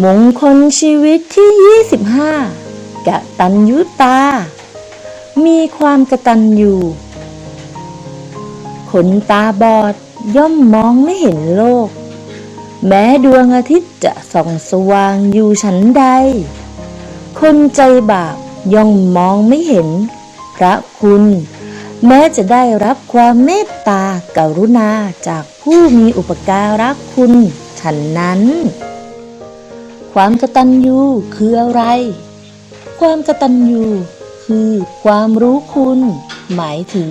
มงคลชีวิตที่ 25กะตัญยุตา มีความกะตัญญูคนตาบอดย่อมมองไม่เห็นโลก แม้ดวงอาทิตย์จะส่องสว่างอยู่ฉันใด คนใจบาปย่อมมองไม่เห็น พระคุณ แม้จะได้รับความเมตตากรุณาจากผู้มีอุปการะคุณฉันนั้น ความกตัญญูคืออะไร ความกตัญญูคือความรู้คุณ หมายถึง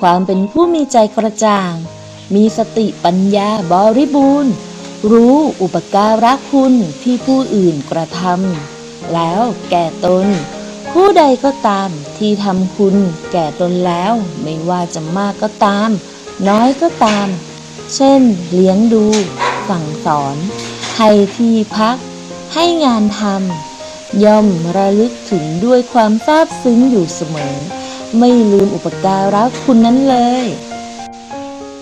ความเป็นผู้มีใจกระจ่าง มีสติปัญญาบริบูรณ์ รู้อุปการะคุณที่ผู้อื่นกระทำแล้วแก่ตน ผู้ใดก็ตามที่ทำคุณแก่ตนแล้ว ไม่ว่าจะมากก็ตาม น้อยก็ตาม เช่น เลี้ยงดู สั่งสอน ให้ที่พัก ให้งานทำย่อมระลึกถึงด้วยความซาบซึ้งอยู่เสมอ ไม่ลืมอุปการะคุณนั้นเลย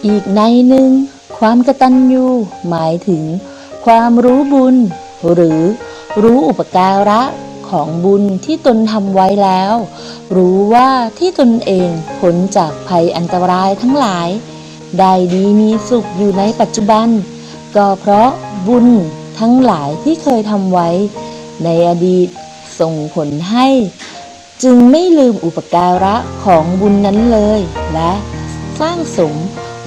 อีกในหนึ่ง ความกตัญญูหมายถึง ความรู้บุญ หรือรู้อุปการะของบุญที่ตนทำไว้แล้ว รู้ว่าที่ตนเองพ้นจากภัยอันตรายทั้งหลาย ได้ดีมีสุขอยู่ในปัจจุบัน ก็เพราะบุญ ทั้งหลายที่เคยทำไว้ ในอดีตส่งผลให้ จึงไม่ลืมอุปการะของบุญนั้นเลย และสร้างสม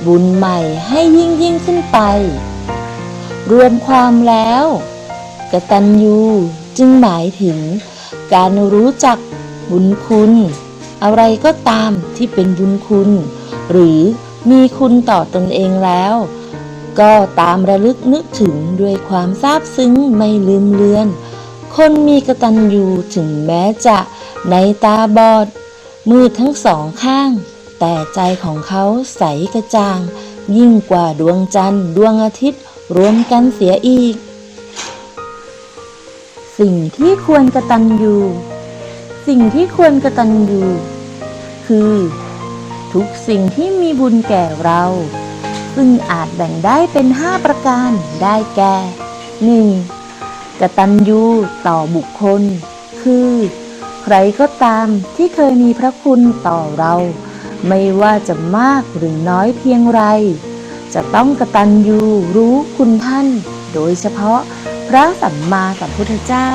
บุญใหม่ให้ยิ่งยิ่งขึ้นไป รวมความแล้วกตัญญูจึงหมายถึง การรู้จักบุญคุณ อะไรก็ตามที่เป็นบุญคุณ หรือมีคุณต่อตนเองแล้ว ก็ตามระลึกนึกถึงด้วยความซาบซึ้งไม่ลืมเลือน คนมีกระตัญญูถึงแม้จะในตาบอด มืดทั้งสองข้าง แต่ใจของเขาใสกระจ่าง ยิ่งกว่าดวงจันทร์ดวงอาทิตย์รวมกันเสียอีก สิ่งที่ควรกระตัญญูสิ่งที่ควรกระตัญญูคือ ทุกสิ่งที่มีบุญแก่เรา ซึ่งอาจแบ่งได้เป็นห้าประการ ได้แก่ 1. กตัญญูต่อบุคคล คือ ใครก็ตามที่เคยมีพระคุณต่อเรา ไม่ว่าจะมากหรือน้อยเพียงไร จะต้องกตัญญูรู้คุณท่าน โดยเฉพาะพระสัมมาสัมพุทธเจ้า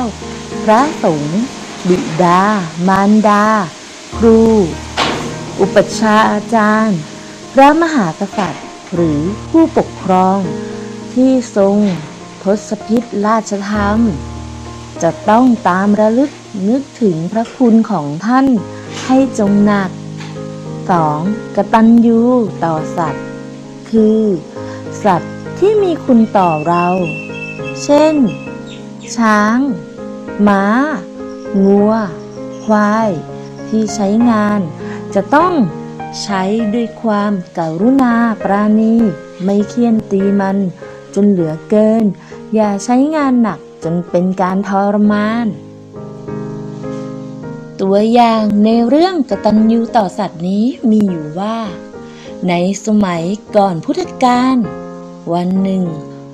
พระสงฆ์บิดา มารดา ครู อุปัชฌาย์อาจารย์ พระมหากษัตริย์ หรือผู้ปกครอง ที่ทรงทศพิษราชธรรม จะต้องตามระลึกนึกถึงพระคุณของท่านให้จงหนัก 2. กตัญญูต่อสัตว์ คือ สัตว์ที่มีคุณต่อเรา เช่น ช้าง ม้า งัว ควาย ที่ใช้งานจะต้อง ใช้ด้วยความการุณาปราณี ไม่เคี่ยนตีมัน จนเหลือเกิน อย่าใช้งานหนักจนเป็นการทรมาน ตัวอย่างในเรื่องกตัญญูต่อสัตว์นี้มีอยู่ว่า ในสมัยก่อนพุทธกาลวันหนึ่ง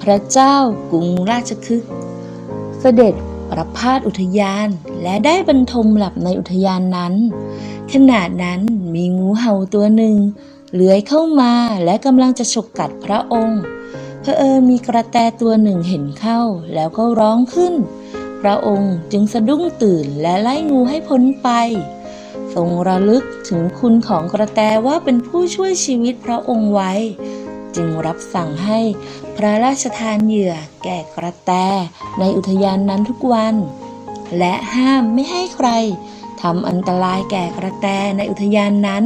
พระเจ้ากรุงราชคฤห์เสด็จ ประพาสอุทยานและได้บรรทมหลับในอุทยานนั้น ขณะนั้นมีงูเห่าตัวหนึ่งเลื้อยเข้ามาและกำลังจะฉกกัดพระองค์เผอิญมีกระแตตัวหนึ่งเห็นเข้าแล้วก็ร้องขึ้น พระองค์จึงสะดุ้งตื่นและไล่งูให้พ้นไป ทรงระลึกถึงคุณของกระแตว่าเป็นผู้ช่วยชีวิตพระองค์ไว้ จึงรับสั่งให้พระราชทานเหยื่อแก่กระแตในอุทยานนั้นทุกวัน และห้ามไม่ให้ใครทำอันตรายแก่กระแตในอุทยานนั้น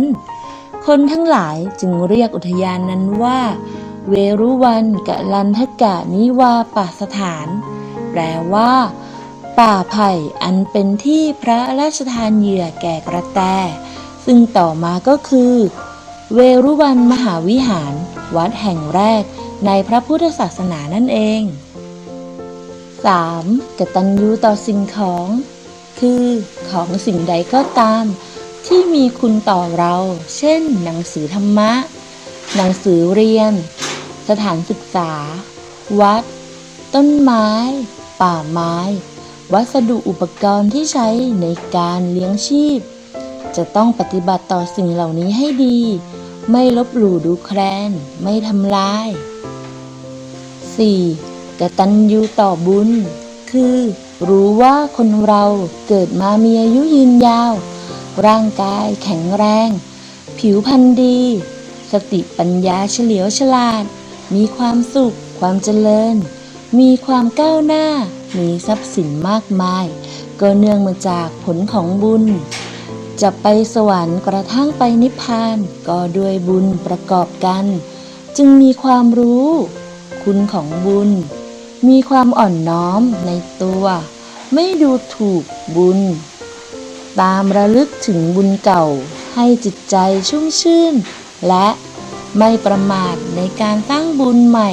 คนทั้งหลายจึงเรียกอุทยานนั้นว่า เวรุวันกะลันทกะนิวาปสถาน แปลว่า ป่าไผ่อันเป็นที่พระราชทานเหยื่อแก่กระแต ซึ่งต่อมาก็คือ เวรุวันมหาวิหาร วัดแห่งแรกในพระพุทธศาสนานั่นเอง 3. กตัญญูต่อสิ่งของ คือของสิ่งใดก็ตาม ที่มีคุณต่อเรา เช่น หนังสือธรรมะ หนังสือเรียน สถานศึกษา วัด ต้นไม้ ป่าไม้ วัสดุอุปกรณ์ที่ใช้ในการเลี้ยงชีพ จะต้องปฏิบัติต่อสิ่งเหล่านี้ให้ดี ไม่ลบหลู่ดูแคลน ไม่ทำลาย 4. กตัญญูต่อบุญ คือ รู้ว่าคนเราเกิดมามีอายุยืนยาว ร่างกายแข็งแรง ผิวพรรณดี สติปัญญาเฉลียวฉลาด มีความสุข ความเจริญ มีความก้าวหน้า มีทรัพย์สินมากมาย ก็เนื่องมาจากผลของบุญ จะไปสวรรค์กระทั่งไปนิพพานก็ด้วยบุญประกอบกัน จึงมีความรู้ คุณของบุญ มีความอ่อนน้อมในตัว ไม่ดูถูกบุญ ตามระลึกถึงบุญเก่าให้จิตใจชุ่มชื่น และไม่ประมาทในการตั้งบุญใหม่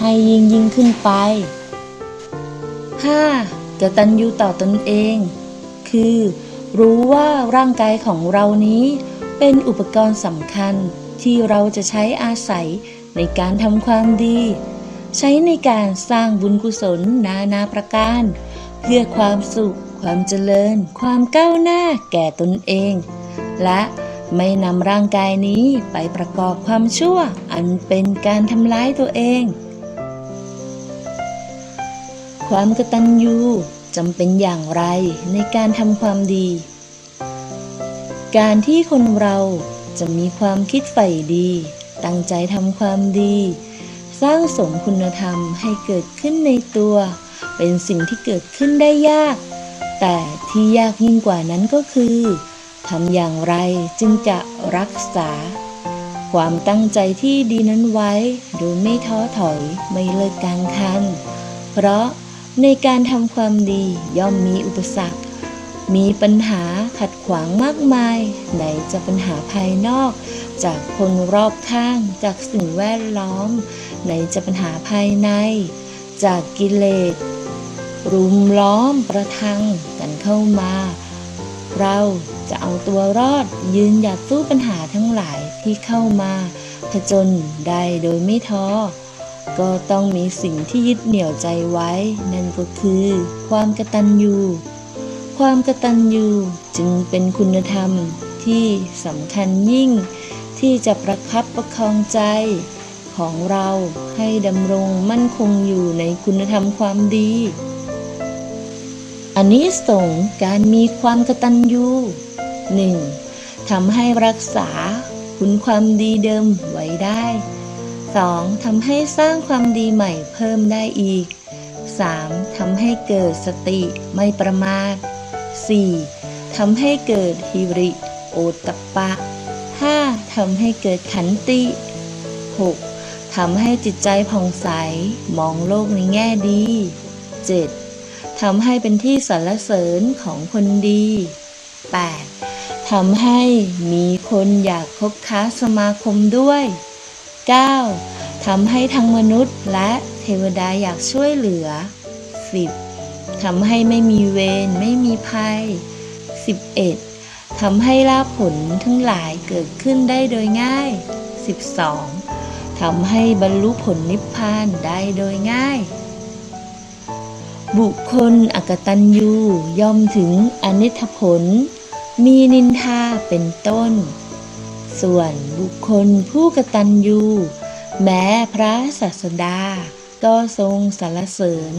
ให้ยิ่งยิ่งขึ้นไป 5. กตัญญูต่อตนเอง คือ รู้ว่าร่างกายของเรานี้ เป็นอุปกรณ์สำคัญที่เราจะใช้อาศัยในการทำความดี ใช้ในการสร้างบุญกุศลนานาประการ เพื่อความสุข ความเจริญ ความก้าวหน้าแก่ตนเอง และไม่นำร่างกายนี้ไปประกอบความชั่ว อันเป็นการทำร้ายตัวเอง ความกตัญญู จำเป็นอย่างไรในการทำความดี การที่คนเราจะมีความคิดใฝ่ดี ตั้งใจทำความดี สร้างสมคุณธรรมให้เกิดขึ้นในตัว เป็นสิ่งที่เกิดขึ้นได้ยาก แต่ที่ยากยิ่งกว่านั้นก็คือทำอย่างไรจึงจะรักษา ความตั้งใจที่ดีนั้นไว้ โดยไม่ท้อถอยไม่เลิกกลางคัน เพราะ ในการทำความดีย่อมมีอุปสรรค มีปัญหาขัดขวางมากมาย ไหนจะปัญหาภายนอก จากคนรอบข้าง จากสิ่งแวดล้อม ไหนจะปัญหาภายใน จากกิเลสรุมล้อมประทังกันเข้ามา เราจะเอาตัวรอดยืนหยัดสู้ปัญหาทั้งหลายที่เข้ามาผจญได้โดยไม่ท้อ ก็ต้องมีสิ่งที่ยึดเหนี่ยวใจไว้ นั่นก็คือ ความกตัญญู ความกตัญญูจึงเป็นคุณธรรมที่สำคัญยิ่ง ที่จะประคับประคองใจ ของเราให้ดำรงมั่นคงอยู่ในคุณธรรมความดีอันนี้ส่งการมีความกตัญญู 1. ทำให้รักษาคุณความดีเดิมไว้ได้ 2. ทำให้สร้างความดีใหม่เพิ่มได้อีก 3. ทำให้เกิดสติไม่ประมาท 4. ทำให้เกิดฮิริโอตตปปะ 5. ทำให้เกิดขันติ 6. ทำให้จิตใจผ่องใส มองโลกในแง่ดี 7. ทำให้เป็นที่สรรเสริญของคนดี 8. ทำให้มีคนอยากคบค้าสมาคมด้วย 9. ทำให้ทั้งมนุษย์และเทวดาอยากช่วยเหลือ 10. ทำให้ไม่มีเวรไม่มีภัย 11. ทำให้ลาภผลทั้งหลายเกิดขึ้นได้โดยง่าย 12. ทำให้บรรลุผลนิพพานได้โดยง่าย บุคคลอกตัญญูย่อมถึงอนิจผล มีนินทาเป็นต้น ส่วนบุคคลผู้กตัญญูแม้พระศาสดาก็ทรงสรรเสริญ